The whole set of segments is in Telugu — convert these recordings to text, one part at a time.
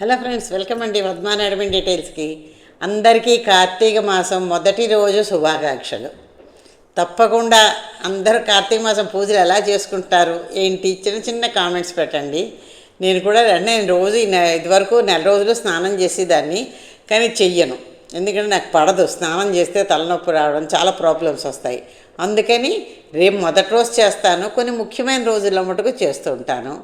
హలో ఫ్రెండ్స్ వెల్కమ్ అండి వర్ధమాన్ అడ్మిన్ డీటెయిల్స్కి. అందరికీ కార్తీక మాసం మొదటి రోజు శుభాకాంక్షలు. తప్పకుండా అందరూ కార్తీక మాసం పూజలు ఎలా చేసుకుంటారు ఏంటి చిన్న చిన్న కామెంట్స్ పెట్టండి. నేను కూడా నేను రోజు ఇదివరకు నెల రోజులు స్నానం చేసేదాన్ని కానీ చెయ్యను. ఎందుకంటే నాకు పడదు స్నానం చేస్తే తలనొప్పి రావడం చాలా ప్రాబ్లమ్స్ వస్తాయి. అందుకని రేపు మొదటి రోజు చేస్తాను కొన్ని ముఖ్యమైన రోజుల్లో మటుకు చేస్తూ ఉంటాను.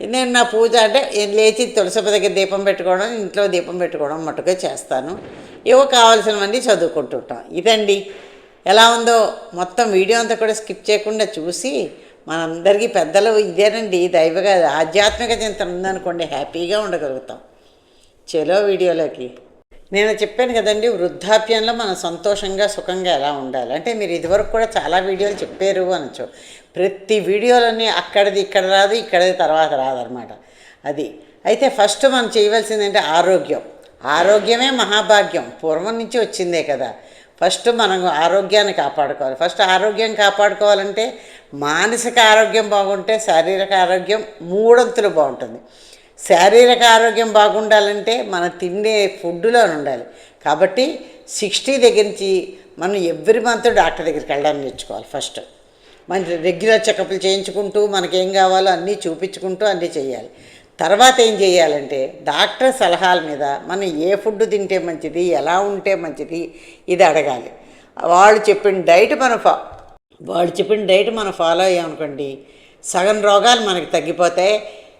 నేను నా పూజ అంటే లేచి తులసిప దగ్గర దీపం పెట్టుకోవడం ఇంట్లో దీపం పెట్టుకోవడం మటుకే చేస్తాను. ఏవో కావాల్సినవన్నీ చదువుకుంటుంటాం. ఇదండి. ఎలా ఉందో మొత్తం వీడియో అంతా కూడా స్కిప్ చేయకుండా చూసి మనందరికీ పెద్దలు ఇదేనండి దైవగా ఆధ్యాత్మిక చింతన ఉందనుకోండి హ్యాపీగా ఉండగలుగుతాం. చలో వీడియోలోకి. నేను చెప్పాను కదండి వృద్ధాప్యంలో మనం సంతోషంగా సుఖంగా ఎలా ఉండాలి? అంటే మీరు ఇదివరకు కూడా చాలా వీడియోలు చెప్పారు అనొచ్చు. ప్రతి వీడియోలన్నీ అక్కడిది ఇక్కడ రాదు ఇక్కడిది తర్వాత రాదనమాట అది. అయితే ఫస్ట్ మనం చేయవలసింది అంటే ఆరోగ్యం. ఆరోగ్యమే మహాభాగ్యం. పూర్వం నుంచి వచ్చిందే కదా. ఫస్ట్ మనం ఆరోగ్యాన్ని కాపాడుకోవాలి. ఫస్ట్ ఆరోగ్యం కాపాడుకోవాలంటే మానసిక ఆరోగ్యం బాగుంటే శారీరక ఆరోగ్యం మూడొంతులు బాగుంటుంది. శారీరక ఆరోగ్యం బాగుండాలంటే మన తిండే ఫుడ్లో ఉండాలి. కాబట్టి సిక్స్టీ దగ్గర నుంచి మనం ఎవ్రీ మంత్ డాక్టర్ దగ్గరికి వెళ్ళడానికి నేర్చుకోవాలి ఫస్ట్. మన రెగ్యులర్ చెకప్లు చేయించుకుంటూ మనకేం కావాలో అన్నీ చూపించుకుంటూ అన్నీ చేయాలి. తర్వాత ఏం చేయాలంటే డాక్టర్ సలహాల మీద మనం ఏ ఫుడ్ తింటే మంచిది ఎలా ఉంటే మంచిది ఇది అడగాలి. వాళ్ళు చెప్పిన డైట్ మనం ఫా వాళ్ళు చెప్పిన డైట్ మనం ఫాలో అయ్యామనుకోండి సగం రోగాలు మనకి తగ్గిపోతాయి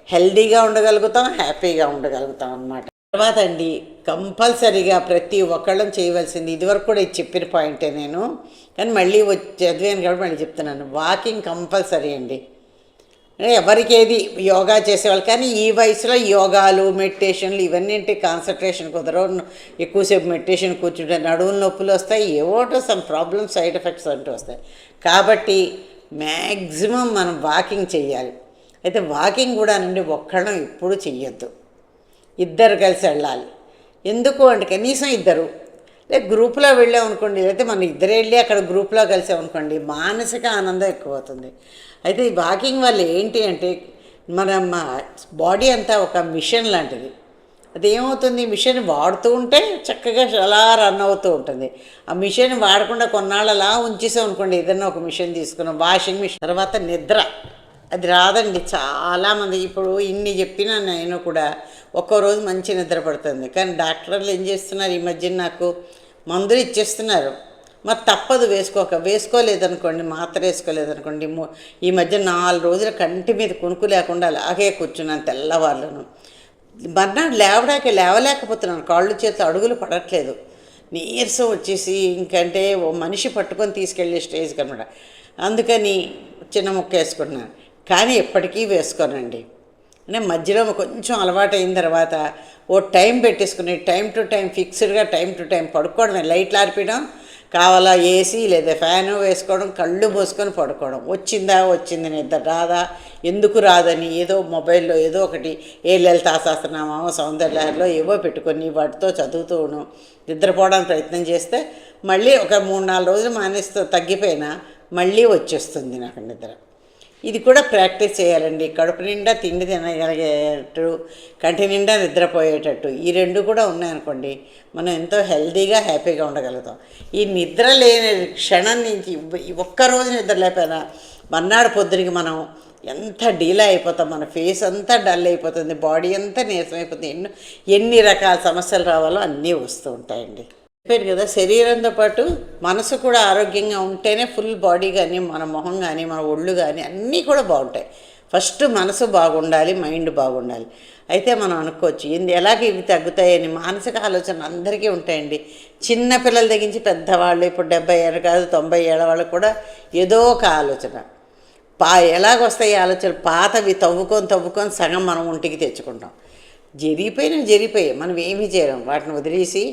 హెల్దీగా ఉండగలుగుతాం హ్యాపీగా ఉండగలుగుతాం అన్నమాట. తర్వాత అండి కంపల్సరీగా ప్రతి ఒక్కళ్ళం చేయవలసింది ఇదివరకు కూడా ఇది చెప్పిన పాయింటే నేను కానీ మళ్ళీ వచ్చి చదివాను కాబట్టి మళ్ళీ చెప్తున్నాను. వాకింగ్ కంపల్సరీ అండి. ఎవరికి ఏది యోగా చేసేవాళ్ళు కానీ ఈ వయసులో యోగాలు మెడిటేషన్లు ఇవన్నీ కాన్సన్ట్రేషన్ కుదరవు. ఎక్కువసేపు మెడిటేషన్ కూర్చుంటే నడువుల నొప్పులు వస్తాయి ఏవోటో సమ్ ప్రాబ్లమ్స్ సైడ్ ఎఫెక్ట్స్ అంటూ వస్తాయి. కాబట్టి మ్యాక్సిమం మనం వాకింగ్ చేయాలి. అయితే వాకింగ్ కూడా నుండి ఒక్కడం ఎప్పుడు చెయ్యొద్దు. ఇద్దరు కలిసి వెళ్ళాలి. ఎందుకు అంటే కనీసం ఇద్దరు. లేదు గ్రూప్లో వెళ్ళామనుకోండి లేకపోతే మనం ఇద్దరు వెళ్ళి అక్కడ గ్రూప్లో కలిసామనుకోండి మానసిక ఆనందం ఎక్కువ అవుతుంది అయితే ఈ వాకింగ్ వల్ల ఏంటి అంటే మన బాడీ అంతా ఒక మిషన్ లాంటిది. అది ఏమవుతుంది? మిషన్ వాడుతూ ఉంటే చక్కగా అలా రన్ అవుతూ ఉంటుంది. ఆ మిషన్ వాడకుండా కొన్నాళ్ళు అలా ఉంచేసాం అనుకోండి ఏదైనా ఒక మిషన్ తీసుకున్నాం వాషింగ్ మిషన్ తర్వాత నిద్ర. అది రాదండి. చాలామంది ఇప్పుడు ఇన్ని చెప్పినా నేను కూడా ఒక్కో రోజు మంచి నిద్ర పడుతుంది. కానీ డాక్టర్లు ఏం చేస్తున్నారు? ఈ మధ్య నాకు మందులు ఇచ్చేస్తున్నారు. మరి తప్పదు వేసుకోక వేసుకోలేదనుకోండి మాత్ర వేసుకోలేదనుకోండి ఈ మధ్య నాలుగు రోజులు కంటి మీద కొనుక్కు లేకుండా అలాగే కూర్చున్నాను తెల్లవాళ్ళను మర్నాడు లేవడానికి లేవలేకపోతున్నాను. కాళ్ళు చేతులు అడుగులు పడట్లేదు. నీరసం వచ్చేసి ఇంకంటే ఓ మనిషి పట్టుకొని తీసుకెళ్ళే స్టేజ్కి అనమాట అందుకని చిన్న ముక్క వేసుకుంటున్నాను కానీ ఎప్పటికీ వేసుకోనండి. అంటే మధ్యలో కొంచెం అలవాటు అయిన తర్వాత ఓ టైం పెట్టేసుకుని టైం టు టైం ఫిక్స్డ్గా టైం టు టైం పడుకోవడమే. లైట్లు ఆర్పడం కావాలా ఏసీ లేదా ఫ్యాన్ వేసుకోవడం కళ్ళు పోసుకొని పడుకోవడం. వచ్చిందా వచ్చింది నిద్ర రాదా ఎందుకు రాదని ఏదో మొబైల్లో ఏదో ఒకటి ఏ లలితాశాస్త్రనామా సౌందర్యాల్లో ఏవో పెట్టుకొని వాటితో చదువుతూను నిద్రపోవడానికి ప్రయత్నం చేస్తే మళ్ళీ ఒక మూడు నాలుగు రోజులు మానేస్తూ తగ్గిపోయినా మళ్ళీ వచ్చేస్తుంది నాకు నిద్ర. ఇది కూడా ప్రాక్టీస్ చేయాలండి. కడుపు నిండా తిండి తినగలిగేటట్టు కంటి నిండా నిద్రపోయేటట్టు ఈ రెండు కూడా ఉన్నాయనుకోండి మనం ఎంతో హెల్దీగా హ్యాపీగా ఉండగలుగుతాం. ఈ నిద్ర లేని క్షణం నుంచి ఒక్కరోజు ఒక్క రోజు నిద్ర లేకపోయినా మర్నాడు పొద్దునకి మనం ఎంత డీలా అయిపోతాం మన ఫేస్ అంతా డల్ అయిపోతుంది బాడీ అంతా నీరసం అయిపోతుంది ఎన్నో ఎన్ని రకాల సమస్యలు రావాలో అన్నీ వస్తూ ఉంటాయండి. చెప్పాను కదా శరీరంతో పాటు మనసు కూడా ఆరోగ్యంగా ఉంటేనే ఫుల్ బాడీ కానీ మన మొహం కానీ మన ఒళ్ళు కానీ అన్నీ కూడా బాగుంటాయి. ఫస్ట్ మనసు బాగుండాలి మైండ్ బాగుండాలి. అయితే మనం అనుకోవచ్చు ఏంది ఎలాగ ఇవి తగ్గుతాయని మానసిక ఆలోచన అందరికీ ఉంటాయండి. చిన్న పిల్లల దగ్గర నుంచి పెద్దవాళ్ళు ఇప్పుడు డెబ్బై ఏళ్ళు కాదు తొంభై ఏళ్ళ వాళ్ళకు కూడా ఏదో ఒక ఆలోచన. పా ఎలాగొస్తాయి ఆలోచన పాతవి తవ్వుకొని తవ్వుకొని సగం మనం ఒంటికి తెచ్చుకుంటాం. జరిగిపోయినవి జరిగిపోయాయి మనం ఏమీ చేయలేం. వాటిని వదిలేసి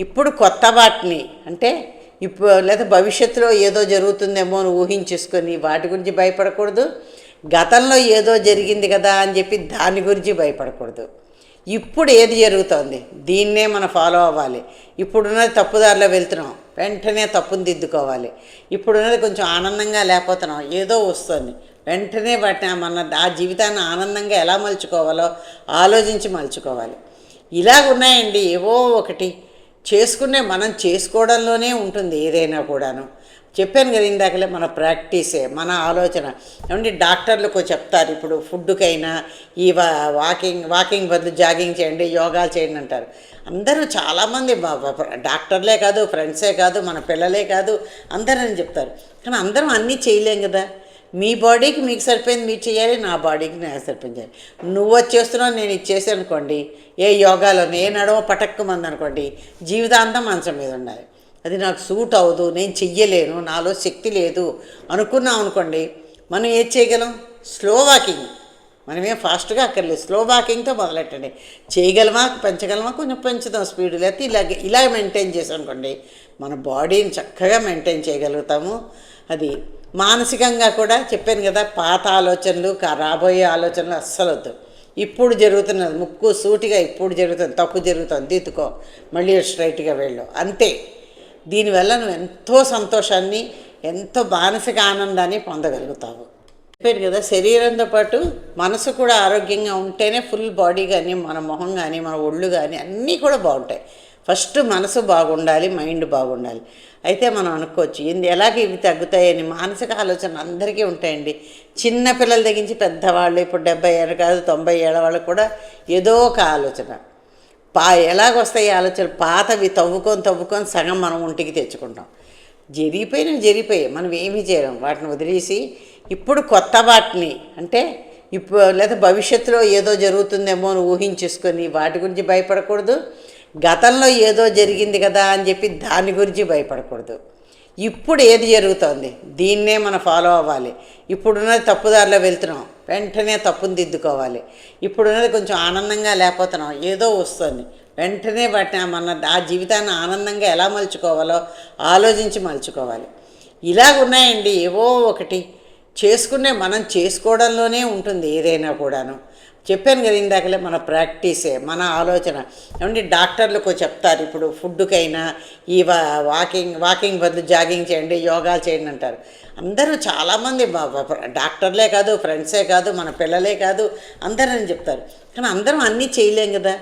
ఇప్పుడు కొత్త వాటిని అంటే ఇప్పుడు లేదా భవిష్యత్తులో ఏదో జరుగుతుందేమో అని ఊహించేసుకొని వాటి గురించి భయపడకూడదు. గతంలో ఏదో జరిగింది కదా అని చెప్పి దాని గురించి భయపడకూడదు. ఇప్పుడు ఏది జరుగుతోంది? దీన్నే మనం ఫాలో అవ్వాలి. ఇప్పుడున్నది తప్పుదారిలో వెళ్తున్నాం. వెంటనే తప్పుని దిద్దుకోవాలి. ఇప్పుడున్నది కొంచెం ఆనందంగా లేకపోతున్నాం. ఏదో వస్తుంది. వెంటనే వాటిని మన ఆ జీవితాన్ని ఆనందంగా ఎలా మలుచుకోవాలో ఆలోచించి మలుచుకోవాలి. ఇలాగ ఉన్నాయండి ఏవో ఒకటి. చేసుకునే మనం చేసుకోవడంలోనే ఉంటుంది ఏదైనా కూడాను. చెప్పాను కదా ఇందాకలే మన ప్రాక్టీసే మన ఆలోచన. ఏమంటే డాక్టర్లకు చెప్తారు ఇప్పుడు ఫుడ్కైనా ఈ వా వాకింగ్ వాకింగ్ బదులు జాగింగ్ చేయండి యోగాలు చేయండి అంటారు. అందరూ చాలామంది డాక్టర్లే కాదు ఫ్రెండ్సే కాదు మన పిల్లలే కాదు అందరూ అని చెప్తారు. కానీ అందరం అన్నీ చేయలేం కదా. మీ బాడీకి మీకు సరిపోయింది మీరు చేయాలి నా బాడీకి నాకు సరిపోయింది నువ్వు వచ్చేస్తున్నావు నేను ఇచ్చేసి అనుకోండి ఏ యోగాలో ఏ నడవ పటక్కుమంది అనుకోండి జీవితాంతం మంచం మీద ఉండాలి. అది నాకు సూట్ అవ్వదు నేను చెయ్యలేను నాలో శక్తి లేదు అనుకున్నాం అనుకోండి మనం ఏం చేయగలం? Slow walking. మనమేం ఫాస్ట్గా అక్కర్లేదు స్లో వాకింగ్తో మొదలెట్టండి. చేయగలమా? పెంచగలమా? కొంచెం పెంచుదాం స్పీడ్. లేకపోతే ఇలాగ ఇలా మెయింటైన్ చేసాం అనుకోండి మన బాడీని చక్కగా మెయింటైన్ చేయగలుగుతాము. అది మానసికంగా కూడా చెప్పాను కదా పాత ఆలోచనలు రాబోయే ఆలోచనలు అస్సలు వద్దు. ఇప్పుడు జరుగుతున్నది ముక్కు సూటిగా ఇప్పుడు జరుగుతుంది తప్పు జరుగుతుంది దిద్దుకో మళ్ళీ స్ట్రైట్గా వెళ్ళు. అంతే. దీనివల్ల నువ్వు ఎంతో సంతోషాన్ని ఎంతో మానసిక ఆనందాన్ని పొందగలుగుతావు. చెప్పారు కదా శరీరంతో పాటు మనసు కూడా ఆరోగ్యంగా ఉంటేనే ఫుల్ బాడీ కానీ మన మొహం కానీ మన ఒళ్ళు కానీ అన్నీ కూడా బాగుంటాయి. ఫస్ట్ మనసు బాగుండాలి మైండ్ బాగుండాలి. అయితే మనం అనుకోవచ్చు ఏంది ఎలాగే ఇవి తగ్గుతాయని? మానసిక ఆలోచన అందరికీ ఉంటాయండి. చిన్న పిల్లల దగ్గరించి పెద్దవాళ్ళు ఇప్పుడు డెబ్బై ఏళ్ళు కాదు తొంభై ఏళ్ళ వాళ్ళు కూడా ఏదో ఒక ఆలోచన. పా ఎలాగొస్తాయి ఆలోచనలు? పాతవి తవ్వుకొని తవ్వుకొని సగం మనం ఒంటికి తెచ్చుకుంటాం. జరిగిపోయినవి జరిగిపోయాయి మనం ఏమీ చేయడం వాటిని వదిలేసి ఇప్పుడు కొత్త వాటిని అంటే ఇప్పుడు లేదా భవిష్యత్తులో ఏదో జరుగుతుందేమో అని ఊహించేసుకొని వాటి గురించి భయపడకూడదు. గతంలో ఏదో జరిగింది కదా అని చెప్పి దాని గురించి భయపడకూడదు. ఇప్పుడు ఏది జరుగుతోంది? దీన్నే మనం ఫాలో అవ్వాలి. ఇప్పుడున్నది తప్పుదారిలో వెళ్తున్నాం. వెంటనే తప్పుని దిద్దుకోవాలి. ఇప్పుడున్నది కొంచెం ఆనందంగా లేకపోతున్నాం. ఏదో వస్తుంది. వెంటనే వాటిని మన ఆ జీవితాన్ని ఆనందంగా ఎలా మలుచుకోవాలో ఆలోచించి మలుచుకోవాలి. ఇలాగ ఉన్నాయండి ఏవో ఒకటి. చేసుకునే మనం చేసుకోవడంలోనే ఉంటుంది ఏదైనా కూడాను. చెప్పాను కదా ఇందాకలే మన ప్రాక్టీసే మన ఆలోచన. ఏమంటే డాక్టర్లకు చెప్తారు ఇప్పుడు ఫుడ్కైనా ఈ వా వాకింగ్ వాకింగ్ బదులు జాగింగ్ చేయండి యోగాలు చేయండి అంటారు. అందరూ చాలామంది డాక్టర్లే కాదు ఫ్రెండ్సే కాదు మన పిల్లలే కాదు అందరూ అని చెప్తారు. కానీ అందరం అన్నీ చేయలేం కదా.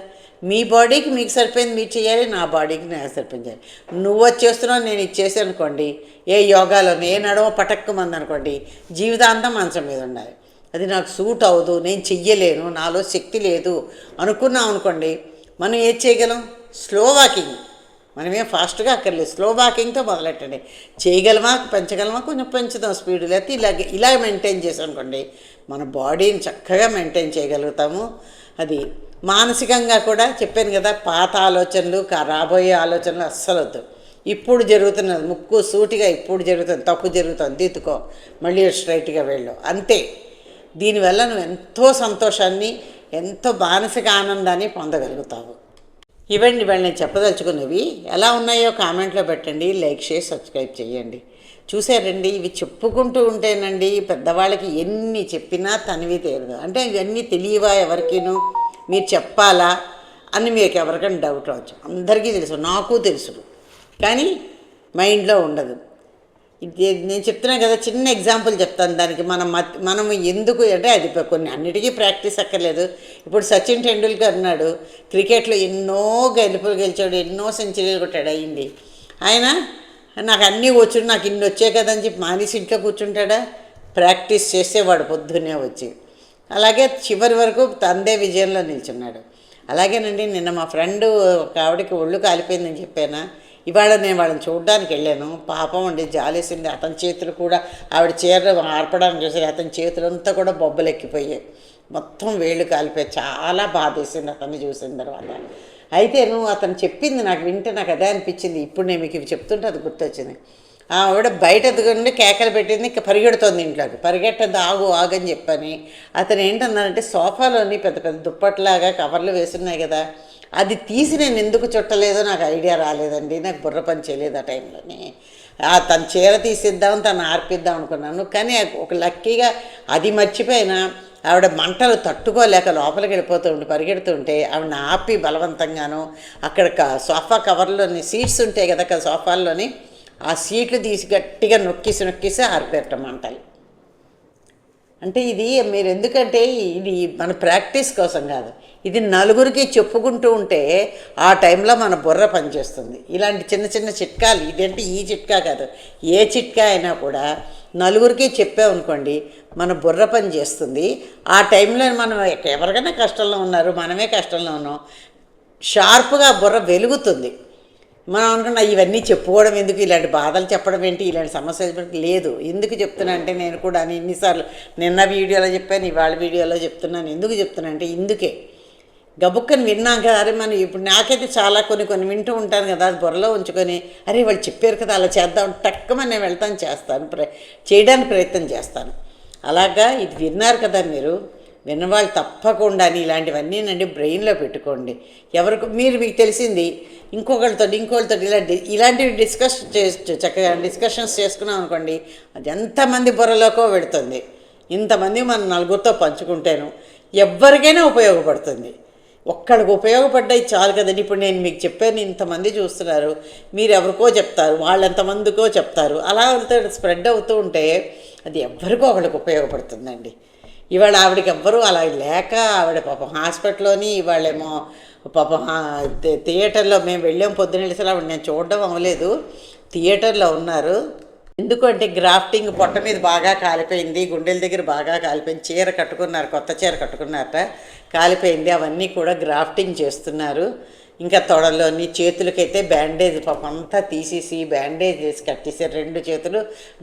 మీ బాడీకి మీకు సరిపోయింది మీరు చేయాలి నా బాడీకి నాకు సరిపోయింది చేయాలి. నువ్వు వచ్చేస్తున్నావు నేను ఇచ్చేసి అనుకోండి ఏ యోగాలో ఏ నడవ పటక్కుమంది అనుకోండి జీవితాంతం మంచం మీద ఉండాలి. అది నాకు సూట్ అవ్వదు నేను చెయ్యలేను నాలో శక్తి లేదు అనుకున్నాం అనుకోండి మనం ఏం చేయగలం? Slow walking. మనమేం ఫాస్ట్గా అక్కర్లేదు స్లో వాకింగ్తో మొదలెట్టండి. చేయగలమా? పెంచగలమా? కొంచెం పెంచుదాం స్పీడ్. లేకపోతే ఇలాగ ఇలా మెయింటైన్ చేసాం అనుకోండి మన బాడీని చక్కగా మెయింటైన్ చేయగలుగుతాము. అది మానసికంగా కూడా చెప్పాను కదా పాత ఆలోచనలు రాబోయే ఆలోచనలు అస్సలు వద్దు. ఇప్పుడు జరుగుతున్నది ముక్కు సూటిగా ఇప్పుడు జరుగుతుంది తప్పు జరుగుతుంది దిద్దుకో మళ్ళీ స్ట్రైట్గా వెళ్ళు. అంతే. దీనివల్ల నువ్వు ఎంతో సంతోషాన్ని ఎంతో మానసిక ఆనందాన్ని పొందగలుగుతావు. ఇవండి ఇవాళ నేను చెప్పదలుచుకున్నవి. ఎలా ఉన్నాయో కామెంట్లో పెట్టండి లైక్ చేసి సబ్స్క్రైబ్ చేయండి. చూసారండి ఇవి చెప్పుకుంటూ ఉంటేనండి పెద్దవాళ్ళకి ఎన్ని చెప్పినా తనివి తీరదు. అంటే ఇవన్నీ తెలియవా ఎవరికీనూ? మీరు చెప్పాలా అని మీకు ఎవరికైనా డౌట్ రావచ్చు. అందరికీ తెలుసు నాకు తెలుసు. కానీ మైండ్లో ఉండదు. ఇది నేను చెప్తున్నా కదా చిన్న ఎగ్జాంపుల్ చెప్తాను దానికి. మనం మనం ఎందుకు అంటే అది కొన్ని అన్నిటికీ ప్రాక్టీస్ అక్కర్లేదు. ఇప్పుడు సచిన్ టెండూల్కర్ అన్నాడు క్రికెట్లో ఎన్నో గెలుపులు గెలిచాడు ఎన్నో సెంచరీలు కొట్టాడు అయింది ఆయన నాకు అన్నీ వచ్చు నాకు ఇన్ని వచ్చాయి కదా అని చెప్పి మానేసి ఇంట్లో కూర్చుంటాడా? ప్రాక్టీస్ చేసేవాడు పొద్దున్నే వచ్చి. అలాగే చివరి వరకు తందే విజయంలో నిల్చున్నాడు. అలాగేనండి నిన్న మా ఫ్రెండ్ ఒక ఆవిడకి ఒళ్ళు కాలిపోయిందని చెప్పానా. ఇవాళ నేను వాళ్ళని చూడడానికి వెళ్ళాను. పాపం అండి జాలేసింది. అతని చేతులు కూడా ఆవిడ చీర ఆర్పడానికి చూసారు. అతని చేతులంతా కూడా బొబ్బలు ఎక్కిపోయాయి మొత్తం వేళ్ళు కాలిపోయి చాలా బాధేసింది అతన్ని చూసిన తర్వాత. అయితే నువ్వు అతను చెప్పింది నాకు వింటే నాకు అదే అనిపించింది. ఇప్పుడు నేను మీకు ఇవి చెప్తుంటే అది గుర్తొచ్చింది. ఆవిడ బయట ఎదుగుండి కేకలు పెట్టింది ఇంకా పరిగెడుతోంది ఇంట్లోకి. పరిగెట్టద్దు ఆగు ఆగని చెప్పని. అతను ఏంటన్నారంటే సోఫాలోని పెద్ద పెద్ద దుప్పట్లాగా కవర్లు వేసున్నాయి కదా అది తీసి నేను ఎందుకు చుట్టలేదో నాకు ఐడియా రాలేదండి. నాకు బుర్ర పని చేయలేదు ఆ టైంలోని. తన చీర తీసిద్దాం తను ఆర్పిద్దాం అనుకున్నాను. కానీ ఒక లక్కీగా అది మర్చిపోయినా ఆవిడ మంటలు తట్టుకోలేక లోపలికి వెళ్ళిపోతూ ఉండి పరిగెడుతుంటే ఆవిడ ఆపి బలవంతంగాను అక్కడ క- సోఫా కవర్లోని సీట్స్ ఉంటాయి కదా కదా సోఫాల్లోని ఆ సీట్లు తీసి గట్టిగా నొక్కిసి నొక్కిసి ఆరిపెట్టం అంటే ఇది మీరు ఎందుకంటే ఇది మన ప్రాక్టీస్ కోసం కాదు ఇది నలుగురికి చెప్పుకుంటూ ఉంటే ఆ టైంలో మన బుర్ర పనిచేస్తుంది. ఇలాంటి చిన్న చిన్న చిట్కాలు ఇదంటే ఈ చిట్కా కాదు ఏ చిట్కా అయినా కూడా నలుగురికి చెప్పామనుకోండి మన బుర్ర పని చేస్తుంది ఆ టైంలో మనం ఎవరికైనా కష్టంలో ఉన్నారు మనమే కష్టంలో ఉన్నాం షార్ప్గా బుర్ర వెలుగుతుంది. మనం అనుకున్న ఇవన్నీ చెప్పుకోవడం ఎందుకు? ఇలాంటి బాధలు చెప్పడం ఏంటి? ఇలాంటి సమస్యలు లేదు. ఎందుకు చెప్తున్నా అంటే నేను కూడా అని ఎన్నిసార్లు నిన్న వీడియోలో చెప్పాను ఇవాళ వీడియోలో చెప్తున్నాను. ఎందుకు చెప్తున్నా అంటే ఇందుకే. గబుక్కని విన్నాక అరే మనం ఇప్పుడు నాకైతే చాలా కొన్ని కొన్ని వింటూ ఉంటాను కదా అది బుర్రలో ఉంచుకొని అరే వాళ్ళు చెప్పారు కదా అలా చేద్దాం టక్కమని నేను వెళ్తాను చేస్తాను ప్ర చేయడానికి ప్రయత్నం చేస్తాను. అలాగా ఇది విన్నారు కదా మీరు? విన్నవాళ్ళు తప్పకుండా ఇలాంటివన్నీ నండి బ్రెయిన్లో పెట్టుకోండి. ఎవరికి మీరు మీకు తెలిసింది ఇంకొకరితో ఇంకొకరితో ఇలాంటి ఇలాంటివి డిస్కస్ చేస్తూ చక్కగా డిస్కషన్స్ చేసుకున్నాం అనుకోండి అది ఎంతమంది బుర్రలోకో పెడుతుంది ఇంతమంది మనం నలుగురితో పంచుకుంటేను ఎవరికైనా ఉపయోగపడుతుంది. ఒక్కడికి ఉపయోగపడ్డాయి చాలు కదండి. ఇప్పుడు నేను మీకు చెప్పాను ఇంతమంది చూస్తున్నారు మీరు ఎవరికో చెప్తారు వాళ్ళు ఎంతమందికో చెప్తారు అలా వెళ్తే స్ప్రెడ్ అవుతూ ఉంటే అది ఎవరికో ఒకళ్ళకి ఉపయోగపడుతుందండి. ఇవాళ ఆవిడకి ఎవ్వరూ అలా లేక ఆవిడ పాపం హాస్పిటల్లోని ఇవాళేమో పాపం హా- థియేటర్లో మేము వెళ్ళాం పొద్దున వెళ్ళేసరి ఆవిడ నేను చూడడం అవ్వలేదు. థియేటర్లో ఉన్నారు. ఎందుకంటే గ్రాఫ్టింగ్ పొట్ట మీద బాగా కాలిపోయింది గుండెల దగ్గర బాగా కాలిపోయింది చీర కట్టుకున్నారు కొత్త చీర కట్టుకున్నారట కాలిపోయింది అవన్నీ కూడా గ్రాఫ్టింగ్ చేస్తున్నారు. ఇంకా తొడలోని చేతులకైతే బ్యాండేజ్ పాపం అంతా తీసేసి బ్యాండేజ్ వేసి కట్టేసారు రెండు చేతులు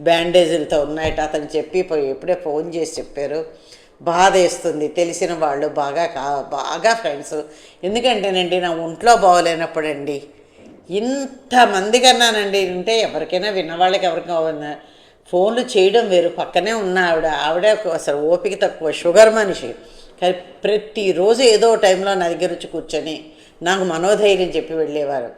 బ్యాండేజీలతో ఉన్నాయట అతను చెప్పి పోయి ఎప్పుడే ఫోన్ చేసి చెప్పారు. బాధ వేస్తుంది. తెలిసిన వాళ్ళు బాగా కా బాగా ఫ్రెండ్స్. ఎందుకంటేనండి నా ఒంట్లో బాగోలేనప్పుడండి ఇంతమంది కన్నానండి. ఉంటే ఎవరికైనా విన్నవాళ్ళకి ఎవరికైనా ఫోన్లు చేయడం వేరు. పక్కనే ఉన్న ఆవిడ ఆవిడ అసలు ఓపిక తక్కువ షుగర్ మనిషి. కానీ ప్రతిరోజు ఏదో టైంలో నా దగ్గర వచ్చి కూర్చొని నాకు మనోధైర్యం చెప్పి వెళ్ళేవారు.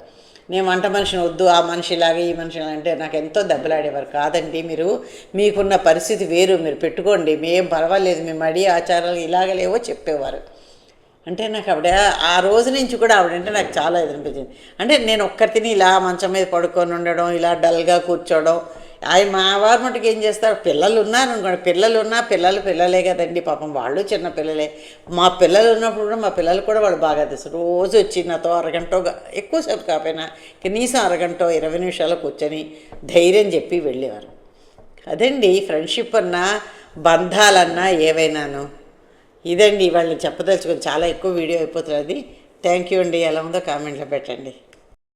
నేను వంట మనిషిని వద్దు ఆ మనిషి ఇలాగే ఈ మనిషి అంటే నాకు ఎంతో దెబ్బలాడేవారు. కాదండి మీరు మీకున్న పరిస్థితి వేరు మీరు పెట్టుకోండి. మేం పర్వాలేదు మేము మడి ఆచారాలు ఇలాగలేవో చెప్పేవారు. అంటే నాకు ఆవిడ ఆ రోజు నుంచి కూడా ఆవిడంటే నాకు చాలా ఇది అనిపించింది అంటే నేను ఒక్కరిని ఇలా మంచం మీద పడుకొని ఉండడం ఇలా డల్గా కూర్చోవడం ఆయన మా వారు మటుకు ఏం చేస్తారు? పిల్లలు ఉన్నారు అనుకోండి. పిల్లలు ఉన్నా పిల్లలు పిల్లలే కదండి. పాపం వాళ్ళు చిన్న పిల్లలే. మా పిల్లలు ఉన్నప్పుడు కూడా మా పిల్లలు కూడా వాళ్ళు బాగా తెలుసు. రోజు వచ్చి నాతో అరగంటో ఎక్కువసేపు కాకపోయినా కనీసం అరగంటో ఇరవై నిమిషాలు కూర్చొని ధైర్యం చెప్పి వెళ్ళేవారు. అదండి ఫ్రెండ్షిప్ అన్నా బంధాలన్నా ఏవైనాను. ఇదండి వాళ్ళని చెప్పదలుచుకొని చాలా ఎక్కువ వీడియో అయిపోతుంది థ్యాంక్ యూ అండి. ఎలా ఉందో కామెంట్లో పెట్టండి.